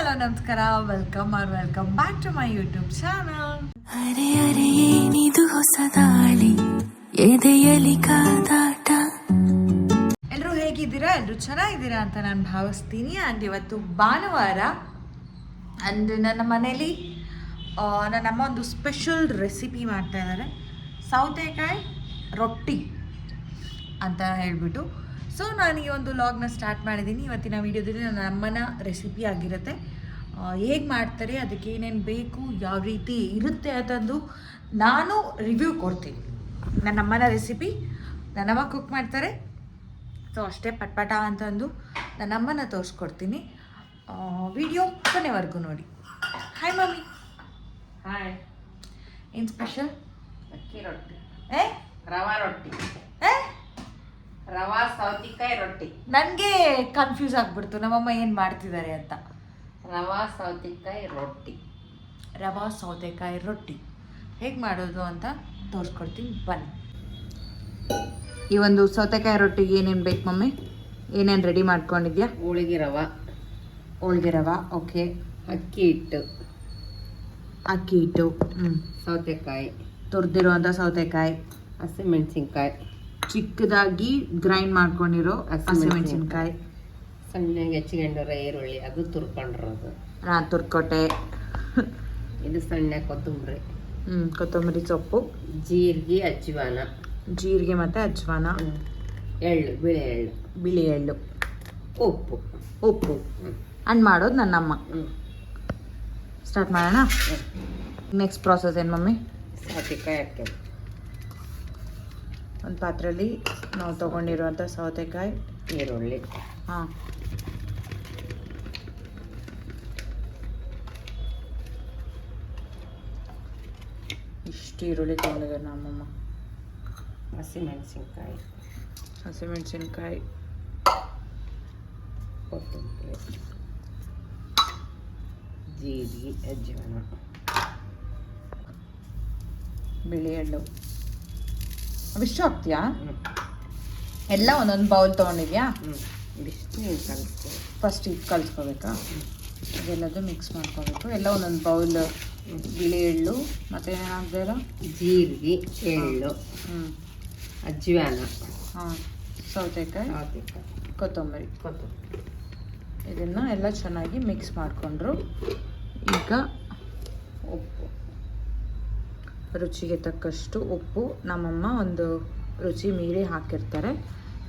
Hello ನಮಸ್ಕಾರ welcome R welcome back to my YouTube channel ಅರೆ ಅರೆ ಏನಿದು ಹೊಸದಾಳಿ ಎದೆಯಲಿ ಕಾದಾಟ? ಎಲ್ಲರೂ ಹೇಗಿದ್ದೀರಾ? ಎಲ್ಲರೂ ಚೆನ್ನಾಗಿದ್ದೀರಾ ಅಂತ ನಾನು ಭಾವಿಸ್ತೀನಿ. ಅಂಡ್ ಇವತ್ತು ಭಾನುವಾರ ಅಂಡ್ ನನ್ನ ಮನೇಲಿ ನನ್ನ ಅಮ್ಮ ಒಂದು ಸ್ಪೆಷಲ್ ರೆಸಿಪಿ ಮಾಡ್ತಾ ಇದ್ದಾರೆ. ಸೌತೆಕಾಯಿ ರೊಟ್ಟಿ ಅಂತ ಹೇಳ್ಬಿಟ್ಟು. ಸೊ ನಾನು ಈ ಒಂದು ಲಾಗ್ನ ಸ್ಟಾರ್ಟ್ ಮಾಡಿದ್ದೀನಿ. ಇವತ್ತಿನ ವೀಡಿಯೋದಲ್ಲಿ ನನ್ನ ಅಮ್ಮನ ರೆಸಿಪಿ ಆಗಿರುತ್ತೆ. ಹೇಗೆ ಮಾಡ್ತಾರೆ ಅದಕ್ಕೆ ಏನೇನು ಬೇಕು ಯಾವ ರೀತಿ ಇರುತ್ತೆ ಅಂತಂದು ನಾನು ರಿವ್ಯೂ ಕೊಡ್ತೀನಿ. ನನ್ನ ಅಮ್ಮನ ರೆಸಿಪಿ ನನ್ನಮ್ಮ ಕುಕ್ ಮಾಡ್ತಾರೆ. ಸೊ ಅಷ್ಟೇ ಪಟ್ಪಟ ಅಂತಂದು ನನ್ನ ಅಮ್ಮನ ತೋರಿಸ್ಕೊಡ್ತೀನಿ. ವಿಡಿಯೋ ಕೊನೆವರೆಗೂ ನೋಡಿ. ಹಾಯ್ ಮಮ್ಮಿ ಹಾಯ್ ಏನು ಸ್ಪೆಷಲ್ ಅಕ್ಕಿ ರೊಟ್ಟಿ. ಏ? ರವಾ ರೊಟ್ಟಿ. ರವಾ ಸೌತಿಕಾಯಿ ರೊಟ್ಟಿ. ನನಗೆ ಕನ್ಫ್ಯೂಸ್ ಆಗ್ಬಿಡ್ತು. ನಮ್ಮಮ್ಮ ಏನು ಮಾಡ್ತಿದ್ದಾರೆ ಅಂತ. ರವಾ ಸೌತೆಕಾಯಿ ರೊಟ್ಟಿ. ರವಾ ಸೌತೆಕಾಯಿ ರೊಟ್ಟಿ. ಹೇಗೆ ಮಾಡೋದು ಅಂತ ತೋರಿಸ್ಕೊಡ್ತೀನಿ. ಬನ್ನಿ. ಈ ಒಂದು ಸೌತೆಕಾಯಿ ರೊಟ್ಟಿಗೆ ಏನೇನು ಬೇಕು ಮಮ್ಮಿ? ಏನೇನು ರೆಡಿ ಮಾಡ್ಕೊಂಡಿದ್ಯಾ? ಹೋಳಿಗೆ ರವಾ. ಹೋಳಿಗೆ ರವಾ ಓಕೆ ಅಕ್ಕಿ ಹಿಟ್ಟು. ಅಕ್ಕಿ ಹಿಟ್ಟು ಹ್ಞೂ ಸೌತೆಕಾಯಿ. ತುರಿದಿರುವಂಥ ಸೌತೆಕಾಯಿ. ಹಸಿಮೆಣಸಿನ್ಕಾಯಿ. ಚಿಕ್ಕದಾಗಿ ಗ್ರೈಂಡ್ ಮಾಡ್ಕೊಂಡಿರೋ ಹಸಿಮೆಣಸಿನ್ಕಾಯಿ. ಸಣ್ಣಗೆ ಹೆಚ್ಚಿಕೊಂಡಿರೋ ಈರುಳ್ಳಿ ಅದು ತುರ್ಕೊಂಡಿರೋದು. ನಾ ತುರ್ಕೊಟ್ಟೆ. ಇದು ಸಣ್ಣ ಕೊತ್ತಂಬರಿ. ಹ್ಞೂ ಕೊತ್ತಂಬರಿ ಸೊಪ್ಪು. ಜೀರಿಗೆ ಅಜ್ವಾನ. ಜೀರಿಗೆ ಮತ್ತು ಅಜ್ವಾನ. ಎಳ್ಳು ಬಿಳಿ ಎಳ್ಳು. ಬಿಳಿ ಎಳ್ಳು. ಉಪ್ಪು. ಉಪ್ಪು. ಅನ್ ಹಣ್ಣು ಮಾಡೋದು ನನ್ನಮ್ಮ. ಸ್ಟಾರ್ಟ್ ಮಾಡೋಣ? ನೆಕ್ಸ್ಟ್ ಪ್ರಾಸೆಸ್ ಏನು ಮಮ್ಮಿ? ಸೌತೆಕಾಯಿ ಹಾಕ್ಯದು. ಒಂದು ಪಾತ್ರೆಯಲ್ಲಿ ನಾವು ತೊಗೊಂಡಿರುವಂಥ ಸೌತೆಕಾಯಿ ಈರುಳ್ಳಿ. ಹಾಂ. ಇಷ್ಟು ಈರುಳ್ಳಿ ತೊಗೊಂಡಿದ್ದಾರೆ ನಮ್ಮಮ್ಮ. ಹಸಿಮೆಣಸಿನ್ಕಾಯಿ. ಹಸಿಮೆಣಸಿನ್ಕಾಯಿ. ಕೊತ್ತಂಬರಿ. ಜೀರಿಗೆ ಅಜ್ಜಿ ಬಿಳಿ ಎಳ್ಳು. ಅವಿಷ್ಟು ಹಾಕ್ತೀಯಾ ಎಲ್ಲ ಒಂದೊಂದು ಬೌಲ್ ತೊಗೊಂಡಿದ್ಯಾ? ಹ್ಞೂ ಇದಿಷ್ಟು ನೀವು ಫಸ್ಟ್ ಇದು ಕಲಿಸ್ಕೋಬೇಕಾ? ಇದೆಲ್ಲದು ಮಿಕ್ಸ್ ಮಾಡ್ಕೋಬೇಕು. ಎಲ್ಲ ಒಂದೊಂದು ಬೌಲ್ ಬಿಳಿ ಎಳ್ಳು ಮತ್ತು ಏನಾಗ್ದಿರ ಜೀರಿಗೆ ಎಳ್ಳು ಹ್ಞೂ ಅಜ್ವಾನ ಹಾಂ. ಸೌತೆಕಾಯಿ ಸೌತೆಕಾಯಿ. ಕೊತ್ತಂಬರಿ. ಕೊತ್ತಂಬರಿ. ಇದನ್ನು ಎಲ್ಲ ಚೆನ್ನಾಗಿ ಮಿಕ್ಸ್ ಮಾಡಿಕೊಂಡ್ರು. ಈಗ ಉಪ್ಪು. ರುಚಿಗೆ ತಕ್ಕಷ್ಟು ಉಪ್ಪು ನಮ್ಮಮ್ಮ ಒಂದು ರುಚಿ ಮೀರಿ ಹಾಕಿರ್ತಾರೆ.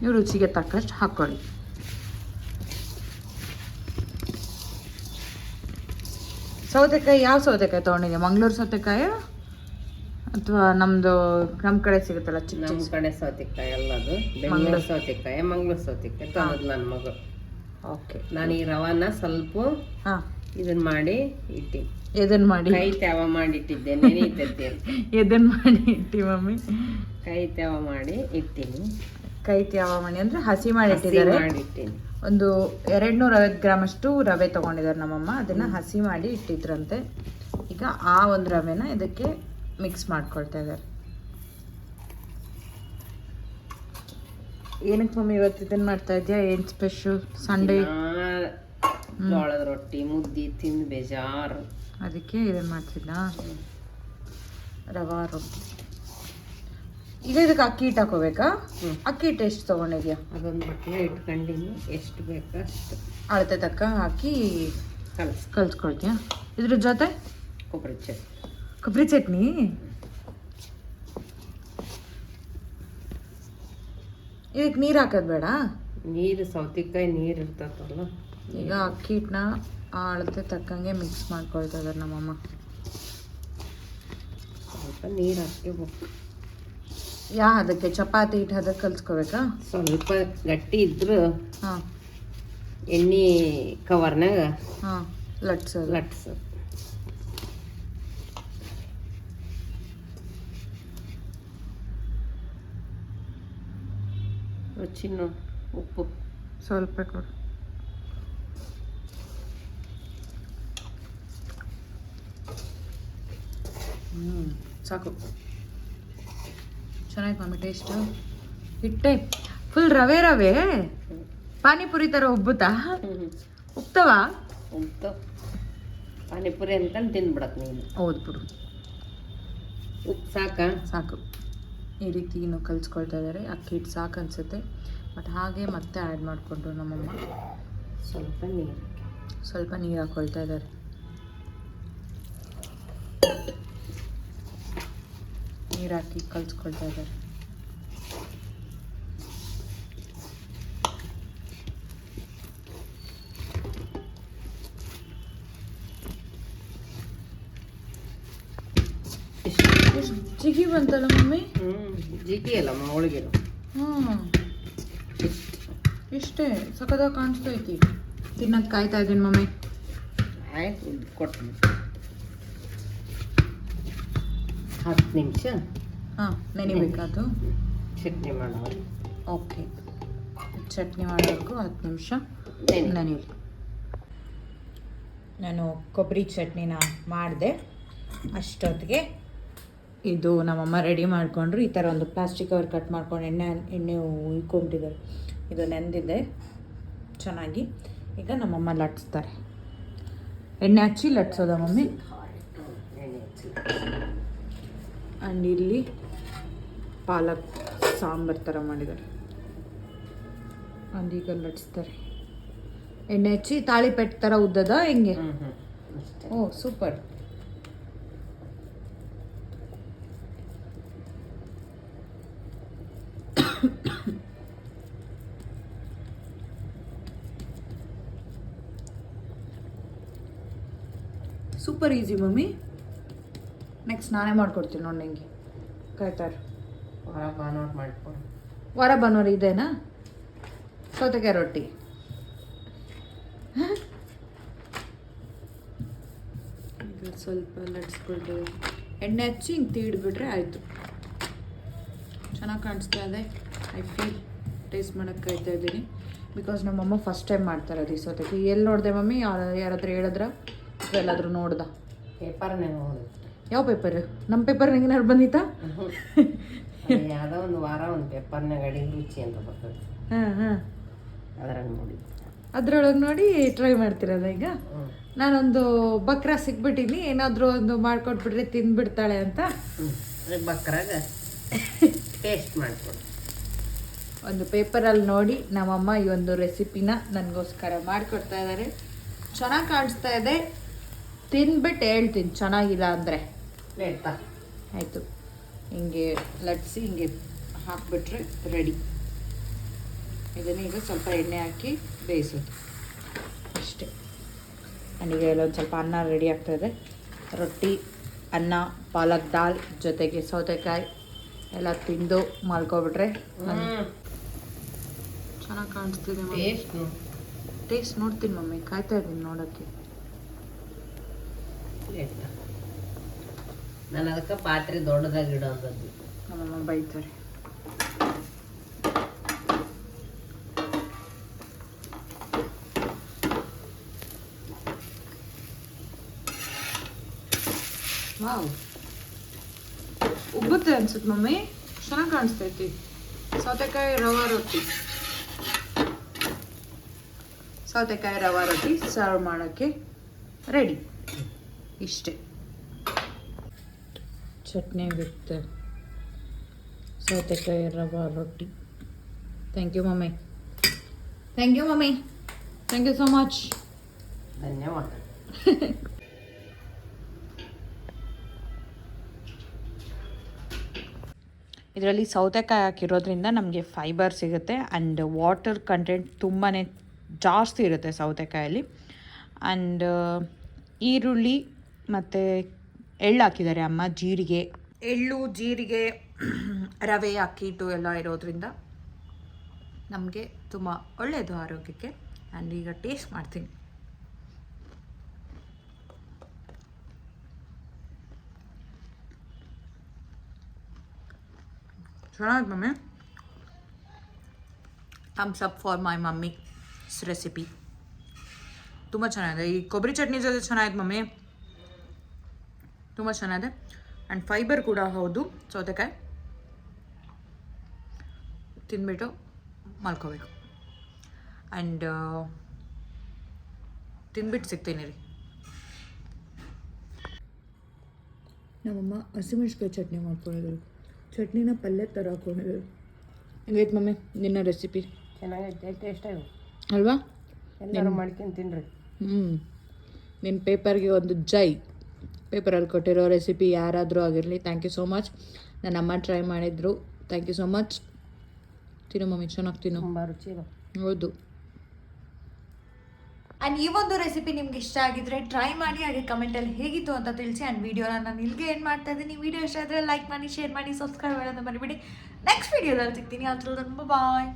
ನೀವು ರುಚಿಗೆ ತಕ್ಕಷ್ಟು ಹಾಕ್ಕೊಳ್ಳಿ ಸೌತೆಕಾಯಿ ಯಾವ ಸೌತೆಕಾಯಿ ತೊಗೊಂಡಿದೆ ಮಂಗಳೂರು ಸೌತೆಕಾಯ ಅಥವಾ ನಮ್ಮದು ನಮ್ಮ ಕಡೆ ಸಿಗುತ್ತಲ್ಲ ಚಿಕ್ಕ ನಮ್ಮ ಚಿಕ್ಕ? ಕಡೆ ಸೌತೆಕಾಯಿ ಎಲ್ಲದು ಬೆಂಗಳೂರು ಸೌತೆಕಾಯಿ ಮಂಗಳೂರು ಸೌತೆಕಾಯಿ ತೊಗೊಂಡು ನನ್ನ ಮಗು. ಓಕೆ. ನಾನು ಈ ರವಾನ ಸ್ವಲ್ಪ ಹಾಂ. ಇದನ್ನ ಮಾಡಿ ಇಟ್ಟಿ ಎದನ್ ಮಾಡಿ. ಕೈ ತ್ಯಾವ ಮಾಡಿ ಇಟ್ಟಿದ್ದೆ ನೆನೀತೈತಿ ಅಂತ ಎದನ್ ಮಾಡಿ ಇಟ್ಟಿ ಮಮ್ಮಿ. ಕೈ ತ್ಯಾವ ಮಾಡಿ ಇಟ್ಟಿನಿ. ಕೈ ತ್ಯಾವ ಮಾಡಿ ಅಂದ್ರೆ ಹಸಿ ಮಾಡಿ ಇಟ್ಟಿದ್ದಾರೆ. ಮಾಡಿ ಇಟ್ಟಿನಿ ಒಂದು ಎರಡು ನೂರ ಐವತ್ತು ಗ್ರಾಮ್ ಅಷ್ಟು ರವೆ ತಗೊಂಡಿದ್ದಾರೆ ನಮ್ಮಮ್ಮ. ಅದನ್ನ ಹಸಿ ಮಾಡಿ ಇಟ್ಟಿದ್ರಂತೆ. ಈಗ ಆ ಒಂದು ರವೆನ ಇದಕ್ಕೆ ಮಿಕ್ಸ್ ಮಾಡ್ಕೊಳ್ತಾ ಇದ್ದಾರೆ. ಏನಕ್ಕೆ ಮಮ್ಮಿ ಇವತ್ತು ಇದನ್ನ ಮಾಡ್ತಾ ಇದೆಯಾ? ಏನು ಸ್ಪೆಷಲ್ ಸಂಡೇ ಜೋಳದ ರೊಟ್ಟಿ ಮುದ್ದಿ ತಿಂದು ಬೇಜಾರು. ಅದಕ್ಕೆ ಇದನ್ನು ಮಾಡ್ತಿದ್ದ ರವಾ ರೊಟ್ಟಿ ಈಗ ಇದಕ್ಕೆ ಅಕ್ಕಿ ಹಿಟ್ಟು ಹಾಕೋಬೇಕಾ. ಅಕ್ಕಿ ಹಿಟ್ಟು ಎಷ್ಟು ತೊಗೊಂಡಿದ್ಯಾ? ಅದೊಂದು ಬಟ್ಟೆ ಇಟ್ಕೊಂಡಿನಿ. ಎಷ್ಟು ಬೇಕೋ ಅಷ್ಟು. ಅಳತೆ ತಕ್ಕ ಹಾಕಿ ಕಲಸ್. ಕಲ್ಸ್ಕೊಳ್ತೀಯಾ? ಇದ್ರ ಜೊತೆ? ಕೊಬ್ಬರಿ ಚಟ್ನಿ. ಕೊಬ್ಬರಿ ಚಟ್ನಿ? ಇದಕ್ಕೆ ನೀರು ಹಾಕೋದು ಬೇಡ? ನೀರು ಸೌತೆಕಾಯಿ ನೀರು ಇರ್ತದಲ್ಲ ಈಗ ಅಕ್ಕಿ ಹಿಟ್ಟನ್ನ ಅಳತೆ ತಕ್ಕಂಗೆ ಮಿಕ್ಸ್ ಮಾಡ್ಕೊಳ್ತಾ ಇದ್ದಾರೆ ನಮ್ಮಮ್ಮ. ಸ್ವಲ್ಪ ನೀರು ಹಾಕ್ಕೋಬೇಕು. ಯಾ ಅದಕ್ಕೆ ಚಪಾತಿ ಹಿಟ್ಟು ಅದಕ್ಕೆ ಕಲ್ಸ್ಕೋಬೇಕಾ ಸ್ವಲ್ಪ ಗಟ್ಟಿ ಇದ್ರು ಹಾಂ. ಎಣ್ಣೆ ಕವರ್ನಾಗ ಹಾಂ ಲಟ್ಸೋದು. ಲಟ್ಸು ರುಚಿ ನೋಡಿ ಉಪ್ಪು. ಸ್ವಲ್ಪ ಕೊಡು. ಹ್ಞೂ ಸಾಕು. ಚೆನ್ನಾಗಿ ಮಮ್ಮಿ ಟೇಸ್ಟು ಹಿಟ್ಟೆ. ಫುಲ್ ರವೆ ರವೆ. ಪಾನಿಪುರಿ ಥರ ಉಬ್ಬುತ್ತಾ? ಉಪ್ತವಾ? ಉಪ್ಪು ಪಾನಿಪುರಿ ಅಂತ ತಿಂದ್ಬಿಡತ್ ನೀನು. ಹೌದು ಬಿಡು. ಉಪ್ಪು ಸಾಕ? ಸಾಕು. ಈ ರೀತಿ ಇನ್ನು ಕಲಿಸ್ಕೊಳ್ತಾ ಇದ್ದಾರೆ ಅಕ್ಕಿ ಹಿಟ್ಟು ಸಾಕು ಅನಿಸುತ್ತೆ. ಬಟ್ ಹಾಗೆ ಮತ್ತೆ ಆ್ಯಡ್ ಮಾಡಿಕೊಂಡ್ರು ನಮ್ಮಮ್ಮ. ಸ್ವಲ್ಪ ನೀರು ಸ್ವಲ್ಪ ನೀರು ಹಾಕ್ಕೊಳ್ತಾ ಇದ್ದಾರೆ ನೀರು ಹಾಕಿ ಕಲಿಸ್ಕೊಳ್ತಾ ಇದ್ದಾರೆ. ಜಿಗಿ ಬಂತಲ್ಲ ಮಮ್ಮಿ? ಹ್ಞೂ ಜಿಗಿ ಅಲ್ಲ ಹೋಳಿಗೆ ಹ್ಞೂ ಇಷ್ಟೇ ಸಖದಾಗ ಕಾಣಿಸ್ತೈತಿ ತಿನ್ನಕ್ಕೆ ಕಾಯ್ತಾ ಇದ್ದೀನಿ ಮಮ್ಮಿ. ಆಯ್ತು ಕೊಟ್ಟು ಹತ್ತು ನಿಮಿಷ. ಹಾಂ ನೆನಿಬೇಕಾದ್ರು ಚಟ್ನಿ ಮಾಡೋದು ಓಕೆ. ಚಟ್ನಿ ಮಾಡೋವರೆಗೂ ಹತ್ತು ನಿಮಿಷ ನೆನೆ. ನೆನೆಯಲಿ. ನಾನು ಕೊಬ್ಬರಿ ಚಟ್ನಿನ ಮಾಡಿದೆ. ಅಷ್ಟೊತ್ತಿಗೆ ಇದು ನಮ್ಮಮ್ಮ ರೆಡಿ ಮಾಡಿಕೊಂಡ್ರು. ಈ ಥರ ಒಂದು ಪ್ಲಾಸ್ಟಿಕ್ ಕವರ್ ಕಟ್ ಮಾಡ್ಕೊಂಡು ಎಣ್ಣೆ ಎಣ್ಣೆ ಉಯ್ಕೊಂಡಿದ್ದಾರೆ ಇದು ನೆಂದಿದೆ. ಚೆನ್ನಾಗಿ. ಈಗ ನಮ್ಮಮ್ಮ ಲಟ್ಸ್ತಾರೆ ಎಣ್ಣೆ ಹಚ್ಚಿ ಲಟ್ಸೋದ ಮಮ್ಮಿ? ಆ್ಯಂಡ್ ಇಲ್ಲಿ ಪಾಲಕ್ ಸಾಂಬಾರ್ ಥರ ಮಾಡಿದ್ದಾರೆ. ಅದೀಗ ಲಟ್ಸ್ತಾರೆ. ಎಣ್ಣೆ ಹಚ್ಚಿ ತಾಳಿಪೆಟ್ಟು ಥರ ಉದ್ದದ ಹೆಂಗೆ? ಓ super. Super easy mummy. Next ನಾನೇ ಮಾಡ್ಕೊಡ್ತೀನಿ ನೋಡಿ ನಿಂಗೆ. ಕಾಯ್ತಾರೆ ವಾರ ಭಾನುವಾರ ಮಾಡ್ಕೊಂಡು ವಾರ ಭಾನುವಾರ ಇದೇನಾ? ಸೌತೆಕಾಯಿ ರೊಟ್ಟಿ. ಸ್ವಲ್ಪ ನಡ್ಸ್ಬಿಟ್ಟು ಎಣ್ಣೆ ಹಚ್ಚಿ ಹಿಂಗೆ ತೀಡ್ಬಿಟ್ರೆ ಆಯಿತು. ಚೆನ್ನಾಗಿ ಕಾಣಿಸ್ತಾ ಇದೆ. ಐ ಫೀಲ್ ಟೇಸ್ಟ್ ಮಾಡೋಕೆ ಕಾಯ್ತಾ ಇದ್ದೀನಿ. ಬಿಕಾಸ್ ನಮ್ಮಮ್ಮ ಫಸ್ಟ್ ಟೈಮ್ ಮಾಡ್ತಾರೆ ಅದು ಈ ಸೌತೆಕಾಯಿ. ಎಲ್ಲಿ ನೋಡಿದೆ ಮಮ್ಮಿ? ಯಾರ ಯಾರಾದ್ರೂ ಹೇಳಿದ್ರ? ಎಲ್ಲಾದರೂ ನೋಡ್ದ. ಪೇಪರ್ನೇ ನೋಡಿ ಯಾವ ಪೇಪರ್? ನಮ್ಮ ಪೇಪರ್ ಹೆಂಗೇನಾರು ಬಂದಿತ್ತಾ? ಅದು ಯಾವುದೋ ಒಂದು ವಾರ ಒಂದು ಪೇಪರ್ನಾಗ ಅಡಿಗೆ ರುಚಿ ಅಂತ ಬರ್ತದೆ. ಹಾಂ ಹಾಂ. ಅದ್ರಾಗ ನೋಡಿ. ಅದ್ರೊಳಗೆ ನೋಡಿ ಟ್ರೈ ಮಾಡ್ತಿರೋದ ಈಗ? ನಾನೊಂದು ಬಕ್ರ ಸಿಕ್ಬಿಟ್ಟಿನಿ ಏನಾದರೂ ಒಂದು ಮಾಡ್ಕೊಟ್ಬಿಟ್ರೆ ತಿಂದ್ಬಿಡ್ತಾಳೆ ಅಂತ. ಬಕ್ರಾಗ ಟೇಸ್ಟ್ ಮಾಡಿಕೊಡು ಒಂದು ಪೇಪರಲ್ಲಿ ನೋಡಿ ನಮ್ಮಮ್ಮ ಈ ಒಂದು ರೆಸಿಪಿನ ನನಗೋಸ್ಕರ ಮಾಡಿಕೊಡ್ತಾ ಇದ್ದಾರೆ ಚೆನ್ನಾಗಿ ಕಾಣಿಸ್ತಾ ಇದೆ. ತಿನ್ಬಿಟ್ಟು ಹೇಳ್ತೀನಿ ಚೆನ್ನಾಗಿಲ್ಲ ಅಂದರೆ. ಲೇಟಾ ಆಯಿತು. ಹಿಂಗೆ ಲಟ್ಸಿ ಹಿಂಗೆ ಹಾಕಿಬಿಟ್ರೆ ರೆಡಿ. ಇದನ್ನು ಈಗ ಸ್ವಲ್ಪ ಎಣ್ಣೆ ಹಾಕಿ ಬೇಯಿಸೋದು. ಅಷ್ಟೇ. ನನಗೆ ಇಲ್ಲೊಂದು ಸ್ವಲ್ಪ ಅನ್ನ ರೆಡಿ ಆಗ್ತಾಯಿದೆ ರೊಟ್ಟಿ ಅನ್ನ ಪಾಲಕ್ ದಾಲ್ ಜೊತೆಗೆ ಸೌತೆಕಾಯಿ ಎಲ್ಲ ತಿಂದು ಮಲ್ಕೊಬಿಟ್ರೆ ಚೆನ್ನಾಗಿ ಕಾಣಿಸ್ತಿದೆ ಟೇಸ್ಟ್ ಟೇಸ್ಟ್ ನೋಡ್ತೀನಿ ಮಮ್ಮಿ. ಕಾಯ್ತಾ ಇದ್ದೀನಿ ನೋಡೋಕ್ಕೆ. ನಾನು ಅದಕ್ಕೆ ಪಾತ್ರೆ ದೊಡ್ಡದಾಗಿ ಇಡೋದದ್ದು. ನಮ್ಮಮ್ಮ ಬೈತಾರೆ. ವಾವ್. ಉಬ್ಬುತ್ತೆ ಅನ್ಸುತ್ತೆ ಮಮ್ಮಿ. ಚೆನ್ನಾಗಿ ಕಾಣಿಸ್ತೈತಿ. ಸೌತೆಕಾಯಿ ರವಾ ರೊಟ್ಟಿ. ಸೌತೆಕಾಯಿ ರವಾ ರೊಟ್ಟಿ ಸರ್ವ್ ಮಾಡೋಕ್ಕೆ ರೆಡಿ. ಇಷ್ಟೇ. ಚಟ್ನಿ ವಿತ್ ಸೌತೆಕಾಯಿ ರವಾ ರೊಟ್ಟಿ. Thank you mummy. Thank you mummy. Thank you so much ಧನ್ಯವಾದ. ಇದರಲ್ಲಿ ಸೌತೆಕಾಯಿ ಹಾಕಿರೋದ್ರಿಂದ ನಮಗೆ ಫೈಬರ್ ಸಿಗುತ್ತೆ ಆ್ಯಂಡ್ ವಾಟರ್ ಕಂಟೆಂಟ್ ತುಂಬಾ ಜಾಸ್ತಿ ಇರುತ್ತೆ ಸೌತೆಕಾಯಲ್ಲಿ. ಆ್ಯಂಡ್ ಈರುಳ್ಳಿ ಮತ್ತು ಎಳ್ಳು ಹಾಕಿದ್ದಾರೆ ಅಮ್ಮ, ಜೀರಿಗೆ. ಎಳ್ಳು, ಜೀರಿಗೆ, ರವೆ, ಅಕ್ಕಿ ಹಿಟ್ಟು ಎಲ್ಲ ಇರೋದ್ರಿಂದ ನಮಗೆ ತುಂಬ ಒಳ್ಳೆಯದು ಆರೋಗ್ಯಕ್ಕೆ. ನಾನು ಈಗ ಟೇಸ್ಟ್ ಮಾಡ್ತೀನಿ. ಚೆನ್ನಾಗಿ mummy. Thumbs up for my mummy recipe ತುಂಬ ಚೆನ್ನಾಗಿದೆ. ಈ ಕೊಬ್ಬರಿ ಚಟ್ನಿ ಜೊತೆ ಚೆನ್ನಾಗಿದೆ ಮಮ್ಮಿ. ತುಂಬ ಚೆನ್ನಾಗಿದೆ. ಆ್ಯಂಡ್ ಫೈಬರ್ ಕೂಡ ಹೌದು. ಸೌತೆಕಾಯಿ. ತಿಂದ್ಬಿಟ್ಟು ಮಲ್ಕೋಬೇಕು. ಆ್ಯಂಡ್ ತಿಂದ್ಬಿಟ್ಟು ಸಿಗ್ತೀನಿ ರೀ ನಮ್ಮಮ್ಮ ಹಸಿಮೆಣ್ಸಿಕಾಯಿ ಚಟ್ನಿ ಮಾಡ್ಕೊಂಡಿದ್ರು. ಚಟ್ನಿನ ಪಲ್ಯ ಥರ ಹಾಕೊಂಡಿದ್ರು. ಹೆಂಗೈತೆ ಮಮ್ಮಿ ನಿನ್ನ ರೆಸಿಪಿ ಚೆನ್ನಾಗೈತೆ ಟೇಸ್ಟ್ ಆಗಿ ಅಲ್ವಾ? ಎಲ್ಲರೂ ಮಾಡ್ಕೊಂಡು ತಿನ್ರಿ. ಹ್ಞೂ ನಿನ್ನ ಪೇಪರ್ಗೆ ಒಂದು ಜೈ. ಪೇಪರಲ್ಲಿ ಕೊಟ್ಟಿರೋ ರೆಸಿಪಿ ಯಾರಾದರೂ ಆಗಿರಲಿ ಥ್ಯಾಂಕ್ ಯು ಸೋ ಮಚ್ ನನ್ನ ಅಮ್ಮ ಟ್ರೈ ಮಾಡಿದ್ರು. ಥ್ಯಾಂಕ್ ಯು ಸೋ ಮಚ್ ತಿನ್ನು ಮಮ್ಮಿ ಚೆನ್ನಾಗಿ ತಿನ್ನು. ತುಂಬ ರುಚಿ ಹೌದು. ಆ್ಯಂಡ್ ಈ ಒಂದು ರೆಸಿಪಿ ನಿಮ್ಗೆ ಇಷ್ಟ ಆಗಿದ್ರೆ ಟ್ರೈ ಮಾಡಿ ಹಾಗೆ ಕಮೆಂಟಲ್ಲಿ ಹೇಗಿತ್ತು ಅಂತ ತಿಳಿಸಿ. ಆ್ಯಂಡ್ ವಿಡಿಯೋನ ನಾನು ಇಲ್ಲಿಗೆ ಏನು ಮಾಡ್ತಾ ಇದ್ದೀನಿ. ವಿಡಿಯೋ ಇಷ್ಟ ಆದರೆ ಲೈಕ್ ಮಾಡಿ ಶೇರ್ ಮಾಡಿ ಸಬ್ಸ್ಕ್ರೈಬ್ ಮಾಡೋದು ಮರಿಬೇಡಿ. ನೆಕ್ಸ್ಟ್ ವಿಡಿಯೋದಲ್ಲಿ ಸಿಗ್ತೀನಿ. ತುಂಬ ಬಾಯ್